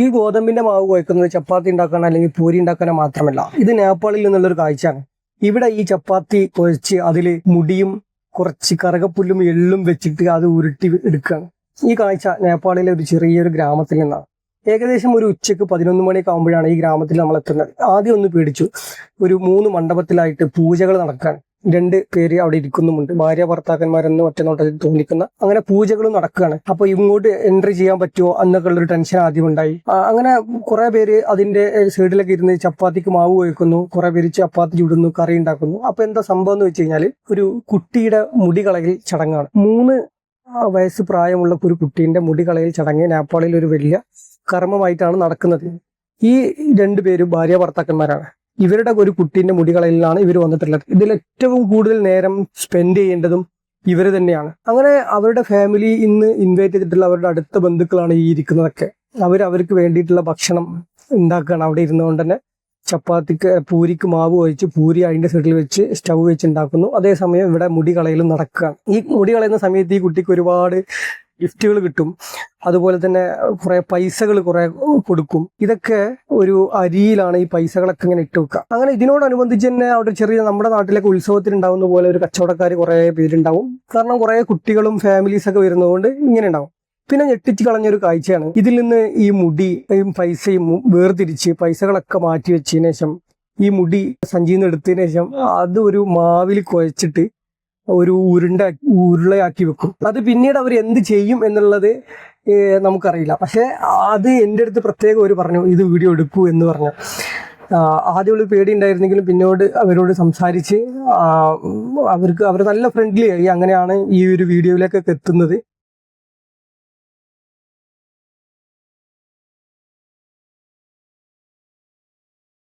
ഈ ഗോതമ്പിന്റെ മാവ് കുഴക്കുന്നത് ചപ്പാത്തി ഉണ്ടാക്കാൻ അല്ലെങ്കിൽ പൂരി ഉണ്ടാക്കാനോ മാത്രമല്ല. ഇത് നേപ്പാളിൽ നിന്നുള്ളൊരു കാഴ്ചയാണ്. ഇവിടെ ഈ ചപ്പാത്തി കുഴച്ച് അതിൽ മുടിയും കുറച്ച് കറകപ്പുല്ലും എള്ളും വെച്ചിട്ട് അത് ഉരുട്ടി എടുക്കുകയാണ്. ഈ കാഴ്ച നേപ്പാളിലെ ഒരു ചെറിയൊരു ഗ്രാമത്തിൽ നിന്നാണ്. ഏകദേശം ഒരു ഉച്ചയ്ക്ക് പതിനൊന്ന് മണിയൊക്കെ ആകുമ്പോഴാണ് ഈ ഗ്രാമത്തിൽ നമ്മൾ എത്തുന്നത് ആദ്യം ഒന്ന് പേടിച്ചു. ഒരു മൂന്ന് മണ്ഡപത്തിലായിട്ട് പൂജകൾ നടക്കാൻ. രണ്ട് പേര് അവിടെ ഇരിക്കുന്നുമുണ്ട്. ഭാര്യ ഭർത്താക്കന്മാരെന്ന് ഒറ്റ നോട്ടത്തിൽ തോന്നിക്കുന്ന അങ്ങനെ പൂജകളും നടക്കുകയാണ്. അപ്പൊ ഇങ്ങോട്ട് എൻട്രി ചെയ്യാൻ പറ്റുമോ എന്നൊക്കെ ഉള്ളൊരു ടെൻഷൻ ആദ്യം ഉണ്ടായി. അങ്ങനെ കുറെ പേര് അതിന്റെ സൈഡിലൊക്കെ ഇരുന്ന് ചപ്പാത്തിക്ക് മാവ് കഴിക്കുന്നു. കുറെ പേര് ചപ്പാത്തി ചുടുന്നു കറി ഉണ്ടാക്കുന്നു. അപ്പൊ എന്താ സംഭവം എന്ന് വെച്ച് കഴിഞ്ഞാൽ ഒരു കുട്ടിയുടെ മുടി കളയിൽ ചടങ്ങാണ്. മൂന്ന് വയസ്സ് പ്രായമുള്ള ഒരു കുട്ടീന്റെ മുടി കളയിൽ ചടങ്ങ് നേപ്പാളിൽ ഒരു വലിയ കർമ്മമായിട്ടാണ് നടക്കുന്നത്. ഈ രണ്ടുപേരും ഭാര്യ ഭർത്താക്കന്മാരാണ്. ഇവരുടെ ഒരു കുട്ടീന്റെ മുടികളിലാണ് ഇവർ വന്നിട്ടുള്ളത് ഇതിൽ ഏറ്റവും കൂടുതൽ നേരം സ്പെൻഡ് ചെയ്യേണ്ടതും ഇവർ തന്നെയാണ്. അങ്ങനെ അവരുടെ ഫാമിലി ഇന്ന് ഇൻവൈറ്റ് ചെയ്തിട്ടുള്ള അവരുടെ അടുത്ത ബന്ധുക്കളാണ് ഈ ഇരിക്കുന്നതൊക്കെ. അവർ അവർക്ക് വേണ്ടിയിട്ടുള്ള ഭക്ഷണം ഉണ്ടാക്കുകയാണ്. അവിടെ ഇരുന്നുകൊണ്ട് തന്നെ ചപ്പാത്തിക്ക് പൂരിക്ക് മാവ് ഒഴിച്ച് പൂരി അതിന്റെ സൈഡിൽ വെച്ച് സ്റ്റൗ വെച്ച് ഉണ്ടാക്കുന്നു. അതേസമയം ഇവിടെ മുടി കളയലും ഈ മുടി കളയുന്ന സമയത്ത് ഈ കുട്ടിക്ക് ഒരുപാട് ഗിഫ്റ്റുകൾ കിട്ടും. അതുപോലെ തന്നെ കുറെ പൈസകൾ കുറെ കൊടുക്കും. ഇതൊക്കെ ഒരു അരിയിലാണ് ഈ പൈസകളൊക്കെ ഇങ്ങനെ ഇട്ട് വെക്കുക. അങ്ങനെ ഇതിനോടനുബന്ധിച്ച് തന്നെ അവിടെ ചെറിയ നമ്മുടെ നാട്ടിലൊക്കെ ഉത്സവത്തിന് ഉണ്ടാവുന്ന പോലെ ഒരു കച്ചവടക്കാർ കുറെ പേരുണ്ടാവും. കാരണം കുറെ കുട്ടികളും ഫാമിലീസ് ഒക്കെ വരുന്നതുകൊണ്ട് ഇങ്ങനെ ഉണ്ടാവും. പിന്നെ ഞെട്ടിച്ച് കളഞ്ഞൊരു കാഴ്ചയാണ്. ഇതിൽ നിന്ന് ഈ മുടിയും പൈസയും വേർതിരിച്ച് പൈസകളൊക്കെ മാറ്റി വെച്ചതിന് ശേഷം ഈ മുടി സഞ്ചിയിൽ എടുത്തതിന് ശേഷം അത് ഒരു മാവിൽ കുഴച്ചിട്ട് ഒരു ഉരുണ്ട ഉരുളയാക്കി വെക്കും. അത് പിന്നീട് അവർ എന്ത് ചെയ്യും എന്നുള്ളത് നമുക്കറിയില്ല. പക്ഷെ അത് എന്റെ അടുത്ത് പ്രത്യേകം ഒരു പറഞ്ഞു ഇത് വീഡിയോ എടുക്കൂ എന്ന് പറഞ്ഞു. ആദ്യം ഒരു പേടി ഉണ്ടായിരുന്നെങ്കിലും പിന്നോട് അവരോട് സംസാരിച്ച് അവർക്ക് അവർ നല്ല ഫ്രണ്ട്ലി ആയി. അങ്ങനെയാണ് ഈ ഒരു വീഡിയോയിലേക്കൊക്കെ എത്തുന്നത്.